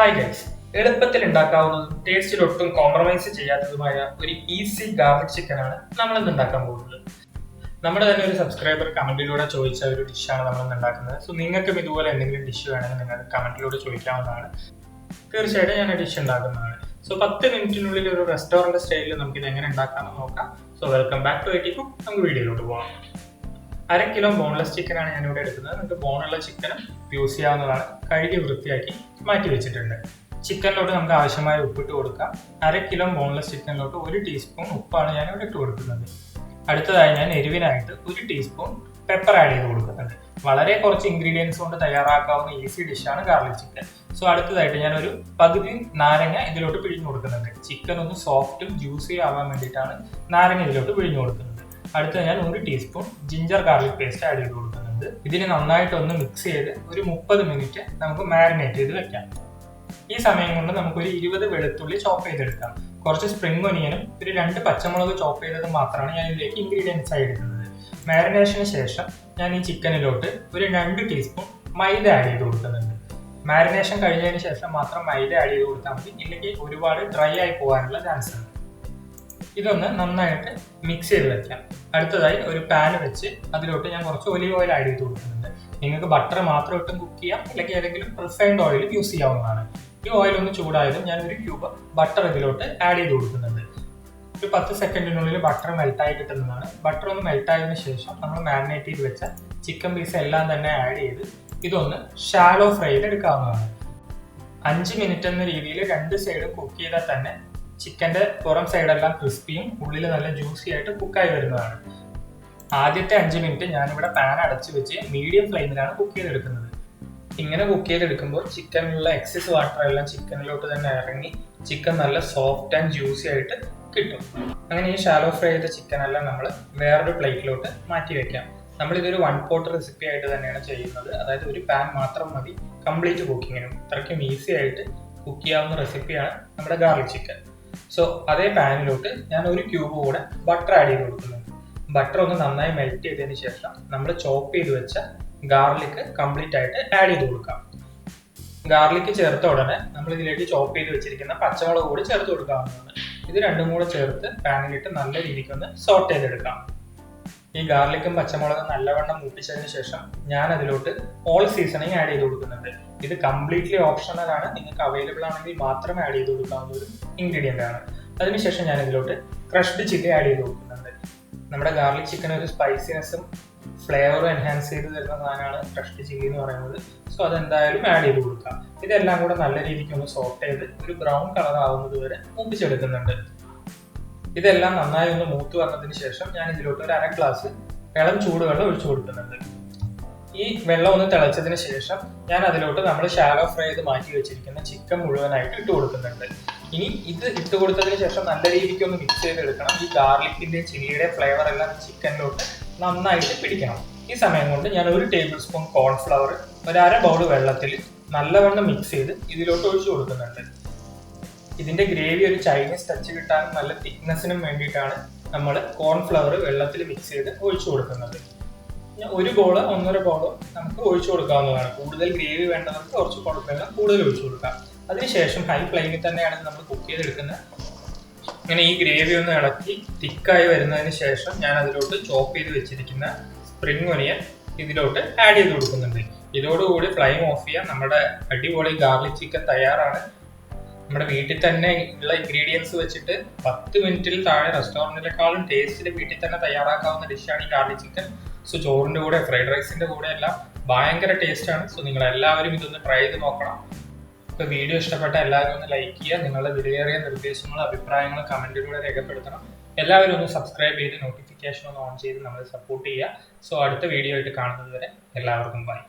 Hi guys എളുപ്പത്തിൽ ഉണ്ടാക്കാവുന്നതും ടേസ്റ്റിൽ ഒട്ടും കോംപ്രമൈസ് ചെയ്യാത്തതുമായ ഒരു ഈസി ഗാർലിക് ചിക്കനാണ് നമ്മൾ ഇന്ന് ഉണ്ടാക്കാൻ പോകുന്നത്. നമ്മുടെ തന്നെ ഒരു സബ്സ്ക്രൈബർ കമന്റിലൂടെ ചോദിച്ച ഒരു ഡിഷാണ് നമ്മൾ ഇന്ന് ഉണ്ടാക്കുന്നത്. സോ നിങ്ങൾക്കും ഇതുപോലെ എന്തെങ്കിലും ഡിഷ് വേണമെങ്കിൽ നിങ്ങൾ കമന്റിലൂടെ ചോദിക്കാവുന്നതാണ്. തീർച്ചയായിട്ടും ഞാൻ ഡിഷ് ഉണ്ടാക്കുന്നതാണ്. സോ പത്ത് മിനിറ്റിനുള്ളിൽ ഒരു റെസ്റ്റോറന്റ് സ്റ്റൈലിൽ നമുക്ക് ഇത് എങ്ങനെ ഉണ്ടാക്കാമെന്ന് നോക്കാം. സോ വെൽക്കം ബാക്ക് ടു എറ്റിക്കും നമുക്ക് വീഡിയോയിലോട്ട് പോകാം അര കിലോ ബോൺലെസ് ചിക്കനാണ് ഞാനിവിടെ എടുക്കുന്നത്. നിങ്ങൾക്ക് ബോണുള്ള ചിക്കനും യൂസ് ചെയ്യാവുന്നതാണ്. കഴുകി വൃത്തിയാക്കി മാറ്റി വെച്ചിട്ടുണ്ട്. ചിക്കനിലോട്ട് നമുക്ക് ആവശ്യമായ ഉപ്പിട്ട് കൊടുക്കാം. അര കിലോ ബോൺലെസ് ചിക്കനിലോട്ട് ഒരു ടീസ്പൂൺ ഉപ്പാണ് ഞാൻ ഇവിടെ ഇട്ട് കൊടുക്കുന്നത്. അടുത്തതായി ഞാൻ എരിവിനായിട്ട് ഒരു ടീസ്പൂൺ പെപ്പർ ആഡ് ചെയ്ത് കൊടുക്കുന്നുണ്ട്. വളരെ കുറച്ച് ഇൻഗ്രീഡിയൻസ് കൊണ്ട് തയ്യാറാക്കാവുന്ന ഈസി ഡിഷാണ് ഗാർലിക് ചിക്കൻ സോ അടുത്തതായിട്ട് ഞാൻ ഒരു പകുതി നാരങ്ങ ഇതിലോട്ട് പിഴിഞ്ഞു കൊടുക്കുന്നുണ്ട്. ചിക്കൻ ഒന്ന് സോഫ്റ്റും ജ്യൂസി ആവാൻ വേണ്ടിയിട്ടാണ് നാരങ്ങ ഇതിലോട്ട് പിഴിഞ്ഞു കൊടുക്കുന്നത്. അടുത്ത ഞാൻ ഒരു teaspoon ginger garlic paste add ചെയ്ത് കൊടുക്കുന്നുണ്ട്. ഇതിന് നന്നായിട്ടൊന്ന് മിക്സ് ചെയ്ത് ഒരു മുപ്പത് മിനിറ്റ് നമുക്ക് മാരിനേറ്റ് ചെയ്ത് വെക്കാം. ഈ സമയം കൊണ്ട് നമുക്കൊരു ഇരുപത് വെളുത്തുള്ളി ചോപ്പ് ചെയ്തെടുക്കാം. കുറച്ച് സ്പ്രിംഗ് ഒനിയനും ഒരു രണ്ട് പച്ചമുളക് ചോപ്പ് ചെയ്തത് മാത്രമാണ് ഞാൻ ഇതിലേക്ക് ഇൻഗ്രീഡിയൻസ് ആയി എടുക്കുന്നത്. മാരിനേഷന് ശേഷം ഞാൻ ഈ ചിക്കനിലോട്ട് ഒരു രണ്ട് ടീസ്പൂൺ മൈദ ആഡ് ചെയ്ത് കൊടുക്കുന്നുണ്ട്. മാരിനേഷൻ കഴിഞ്ഞതിന് ശേഷം മാത്രം മൈദ ആഡ് ചെയ്ത് കൊടുത്താൽ മതി. ഇല്ലെങ്കിൽ ഒരുപാട് ഡ്രൈ ആയി പോകാനുള്ള ചാൻസ് ഉണ്ട്. ഇതൊന്ന് നന്നായിട്ട് മിക്സ് ചെയ്ത് വെക്കാം. അടുത്തതായി ഒരു പാൻ വെച്ച് അതിലോട്ട് ഞാൻ കുറച്ച് ഒലിവ് ഓയിൽ ആഡ് ചെയ്ത് കൊടുക്കുന്നുണ്ട്. നിങ്ങൾക്ക് ബട്ടർ മാത്രം ഇട്ടും കുക്ക് ചെയ്യാം അല്ലെങ്കിൽ ഏതെങ്കിലും റിഫൈൻഡ് ഓയിൽ യൂസ് ചെയ്യാവുന്നതാണ്. ഈ ഓയിൽ ഒന്ന് ചൂടായതും ഞാൻ ഒരു ക്യൂബ് ബട്ടർ ഇതിലോട്ട് ആഡ് ചെയ്ത് കൊടുക്കുന്നുണ്ട്. ഒരു പത്ത് സെക്കൻഡിനുള്ളിൽ ബട്ടർ മെൽട്ടായി കിട്ടുന്നതാണ്. ബട്ടർ ഒന്ന് മെൽട്ടായതിനു ശേഷം നമ്മൾ മാരിനേറ്റ് ചെയ്ത് വെച്ച ചിക്കൻ പീസ് എല്ലാം തന്നെ ആഡ് ചെയ്ത് ഇതൊന്ന് ഷാലോ ഫ്രൈയിൽ എടുക്കാവുന്നതാണ്. അഞ്ച് മിനിറ്റ് എന്ന രീതിയിൽ രണ്ട് സൈഡും കുക്ക് ചെയ്താൽ തന്നെ ചിക്കന്റെ പുറം സൈഡെല്ലാം ക്രിസ്പിയും ഉള്ളിൽ നല്ല ജ്യൂസി ആയിട്ട് കുക്കായി വരുന്നതാണ്. ആദ്യത്തെ അഞ്ച് മിനിറ്റ് ഞാനിവിടെ പാൻ അടച്ചു വെച്ച് മീഡിയം ഫ്ലെയിമിലാണ് കുക്ക് ചെയ്തെടുക്കുന്നത്. ഇങ്ങനെ കുക്ക് ചെയ്തെടുക്കുമ്പോൾ ചിക്കനിലുള്ള എക്സസ് വാട്ടർ എല്ലാം ചിക്കനിലോട്ട് തന്നെ ഇറങ്ങി ചിക്കൻ നല്ല സോഫ്റ്റ് ആൻഡ് ജ്യൂസി ആയിട്ട് കിട്ടും. അങ്ങനെ ഈ ഷാലോ ഫ്രൈ ചെയ്ത ചിക്കൻ എല്ലാം നമ്മൾ വേറൊരു പ്ലേറ്റിലോട്ട് മാറ്റി വെക്കാം. നമ്മൾ ഇതൊരു വൺ പോട്ട് റെസിപ്പി ആയിട്ട് തന്നെയാണ് ചെയ്യുന്നത്. അതായത് ഒരു പാൻ മാത്രം മതി. കംപ്ലീറ്റ് കുക്കിങ്ങിനും അത്രയ്ക്കും ഈസി ആയിട്ട് കുക്ക് ചെയ്യാവുന്ന റെസിപ്പിയാണ് നമ്മുടെ ഗാർലിക് ചിക്കൻ സോ അതേ പാനിലോട്ട് ഞാൻ ഒരു ക്യൂബ് കൂടെ ബട്ടർ ആഡ് ചെയ്ത് കൊടുക്കുന്നുണ്ട് ബട്ടർ ഒന്ന് നന്നായി മെൽറ്റ് ചെയ്തതിന് ശേഷം നമ്മൾ ചോപ്പ് ചെയ്ത് വെച്ച ഗാർലിക് കംപ്ലീറ്റ് ആയിട്ട് ആഡ് ചെയ്ത് കൊടുക്കാം. ഗാർലിക് ചേർത്ത ഉടനെ നമ്മൾ ഇതിലേക്ക് ചോപ്പ് ചെയ്ത് വെച്ചിരിക്കുന്ന പച്ചമുളക് കൂടി ചേർത്ത് കൊടുക്കാവുന്നതാണ്. ഇത് രണ്ടും കൂടെ ചേർത്ത് പാനിലിട്ട് നല്ല രീതിക്ക് ഒന്ന് സോട്ട് ചെയ്തെടുക്കാം. ഈ ഗാർലിക്കും പച്ചമുളകും നല്ലവണ്ണം മൂപ്പിച്ചതിന് ശേഷം ഞാൻ അതിലോട്ട് ഓൾ സീസണിങ് ആഡ് ചെയ്ത് കൊടുക്കുന്നുണ്ട്. ഇത് കംപ്ലീറ്റ്ലി ഓപ്ഷണൽ ആണ്. നിങ്ങൾക്ക് അവൈലബിൾ ആണെങ്കിൽ മാത്രം ആഡ് ചെയ്ത് കൊടുക്കാവുന്ന ഒരു ഇൻഗ്രീഡിയന്റ് ആണ്. അതിനുശേഷം ഞാൻ ഇതിലോട്ട് ക്രഷ്ഡ് ചില്ലി ആഡ് ചെയ്ത് കൊടുക്കുന്നുണ്ട്. നമ്മുടെ ഗാർലിക് ചിക്കൻ ഒരു സ്പൈസിനെസ്സും ഫ്ലേവറും എൻഹാൻസ് ചെയ്ത് തരുന്ന സാധനമാണ് ക്രഷ്ഡ് ചില്ലി എന്ന് പറയുന്നത്. സോ അതെന്തായാലും ആഡ് ചെയ്ത് കൊടുക്കാം. ഇതെല്ലാം കൂടെ നല്ല രീതിക്ക് ഒന്ന് സോഫ്റ്റ് ചെയ്ത് ഒരു ബ്രൗൺ കളർ ആവുന്നത് വരെ മൂപ്പിച്ചെടുക്കുന്നുണ്ട്. ഇതെല്ലാം നന്നായി ഒന്ന് മൂത്ത് വന്നതിന് ശേഷം ഞാൻ ഇതിലോട്ട് ഒരു അര ഗ്ലാസ് ഇളം ചൂടുവെള്ളം ഒഴിച്ചു കൊടുക്കുന്നുണ്ട്. ഈ വെള്ളം ഒന്ന് തിളച്ചതിന് ശേഷം ഞാൻ അതിലോട്ട് നമ്മൾ ഷാലോ ഫ്രൈ ചെയ്ത് മാറ്റി വെച്ചിരിക്കുന്ന ചിക്കൻ മുഴുവനായിട്ട് ഇട്ട് കൊടുക്കുന്നുണ്ട്. ഇനി ഇത് ഇട്ട് കൊടുത്തതിന് ശേഷം നല്ല രീതിക്ക് ഒന്ന് മിക്സ് ചെയ്തെടുക്കണം. ഈ ഗാർലിക്കിന്റെ ചില്ലിയുടെ ഫ്ലേവർ എല്ലാം ചിക്കനിലോട്ട് നന്നായിട്ട് പിടിക്കണം. ഈ സമയം കൊണ്ട് ഞാൻ ഒരു ടേബിൾ സ്പൂൺ കോൺഫ്ലവർ ഒരു അര ബൗൾ വെള്ളത്തിൽ നല്ലവണ്ണം മിക്സ് ചെയ്ത് ഇതിലോട്ട് ഒഴിച്ചു കൊടുക്കുന്നുണ്ട്. ഇതിന്റെ ഗ്രേവി ഒരു ചൈനീസ് ടച്ച് കിട്ടാനും നല്ല തിക്നെസ്സിനും വേണ്ടിയിട്ടാണ് നമ്മൾ കോൺഫ്ലവർ വെള്ളത്തിൽ മിക്സ് ചെയ്ത് ഒഴിച്ചു കൊടുക്കുന്നത്. ഒരു ബോൾ ഒന്നര ബോൾ നമുക്ക് ഒഴിച്ചു കൊടുക്കാവുന്നതാണ്. കൂടുതൽ ഗ്രേവി വേണ്ടവർക്ക് കുറച്ച് കുഴപ്പമില്ല കൂടുതൽ ഒഴിച്ചു കൊടുക്കാം. അതിനുശേഷം ഹൈ ഫ്ലെയിമിൽ തന്നെയാണ് നമ്മൾ കുക്ക് ചെയ്തെടുക്കുന്നത്. ഇങ്ങനെ ഈ ഗ്രേവി ഒന്ന് ഇളക്കി തിക്കായി വരുന്നതിന് ശേഷം ഞാൻ അതിലോട്ട് ചോപ്പ് ചെയ്ത് വെച്ചിരിക്കുന്ന സ്പ്രിംഗ് ഒനിയൻ ഇതിലോട്ട് ആഡ് ചെയ്ത് കൊടുക്കുന്നുണ്ട്. ഇതോടുകൂടി ഫ്ലെയിം ഓഫ് ചെയ്യാം നമ്മുടെ അടിപൊളി ഗാർലിക് ചിക്കൻ തയ്യാറാണ്. നമ്മുടെ വീട്ടിൽ തന്നെ ഉള്ള ഇൻഗ്രീഡിയൻസ് വെച്ചിട്ട് പത്ത് മിനിറ്റിൽ താഴെ റെസ്റ്റോറന്റിനെക്കാളും ടേസ്റ്റിൽ വീട്ടിൽ തന്നെ തയ്യാറാക്കാവുന്ന ഡിഷാണ് ഈ ഗാർലിക് ചിക്കൻ സോ ചോറിന്റെ കൂടെ ഫ്രൈഡ് റൈസിന്റെ കൂടെ എല്ലാം ഭയങ്കര ടേസ്റ്റാണ് സോ നിങ്ങൾ എല്ലാവരും ഇതൊന്ന് ട്രൈ ചെയ്ത് നോക്കണം. ഇപ്പോൾ വീഡിയോ ഇഷ്ടപ്പെട്ട എല്ലാവരും ഒന്ന് ലൈക്ക് ചെയ്യുക. നിങ്ങളുടെ വിലയേറിയ നിർദ്ദേശങ്ങളും അഭിപ്രായങ്ങളും കമന്റിലൂടെ രേഖപ്പെടുത്തണം. എല്ലാവരും ഒന്ന് സബ്സ്ക്രൈബ് ചെയ്ത് നോട്ടിഫിക്കേഷൻ ഒന്ന് ഓൺ ചെയ്ത് നമ്മളെ സപ്പോർട്ട് ചെയ്യുക. സോ അടുത്ത വീഡിയോ ആയിട്ട് കാണുന്നത് വരെ എല്ലാവർക്കും ബൈ